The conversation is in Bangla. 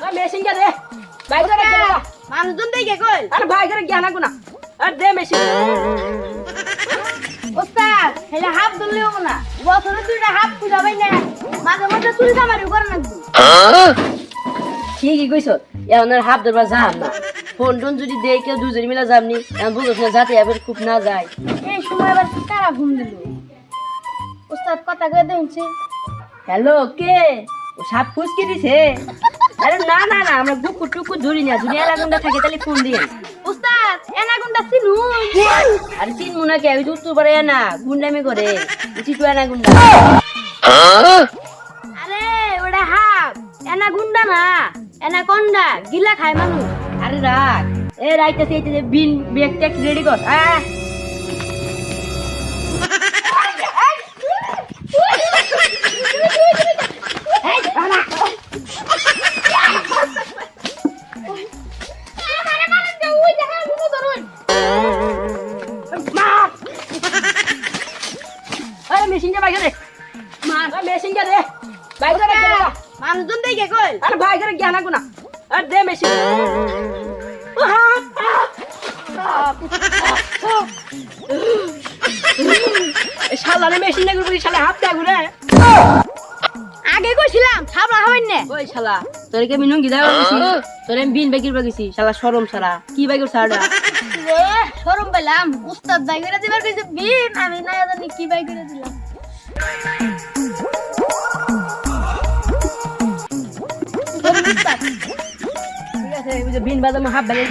মেশিন কে দে। ভাই করে দে। মানুষজন দেখে কই? আরে ভাই করে জ্ঞান আগুনা আরে দে মেশিন। ওস্তাদ হেলে হাফ ধরলেও না। বছরে দুইটা হাফ খুঁজা পাই না। মাঝে মাঝে চুরি কামারি করে নাকবো ঠিকই কইছ এখন হাফ ধরবা যাম না। ফোন টোন যদি দেয় কেউ দুজনে মিলে যামনি বুঝছ না যাতে এবার খুব না যায়। এই সময় আবার কারা ঘুম দিল? ওস্তাদ কথা কয়ে দেখছে হ্যালো কে? ও সাপ ফুসকি দিছে। আরে না না না, আমরা গুকুর টুকুর ধরি না, যদি এলাকাটা থাকে তাহলে ফোন দিয়ে? ওস্তাদ এনা গুন্ডা চিনু। আরে চিন মুনা কে? তো উত্তর পারে না গুন্ডামি করে। চিটু এনা গুন্ডা। আরে ওটা হাফ। এনা গুন্ডা না এনা কন্ডা, গিলা খায় মানুষ। আরে রাখ এ, রাইতেছে, এই যে বিন, ব্যাগ ট্যাগ রেডি কর। আয়। আরে মেশিনটা বাইকে দে। মার মেশিনটা বাইকে দে মানুষজন দেখে কই? আরে জ্ঞান আগুনা আরে দে মেশিন রে মেশিন না করবি শালা হাত রে আগে কইছিলাম ছাবলা হবেন না। ওই শালা তোরে কি আমি নুঙ্গি দাও তোরে বিন বেগির বেগেছি শালা শরম শালা। কি বেগির শালা? রে শরম পেলাম। উস্তাদ বাই করে দিবার কইছে বিন? আমি না জানি কি বাই করে দিলাম। ঠিক আছে যে বিন বাজামো হাফ বেগের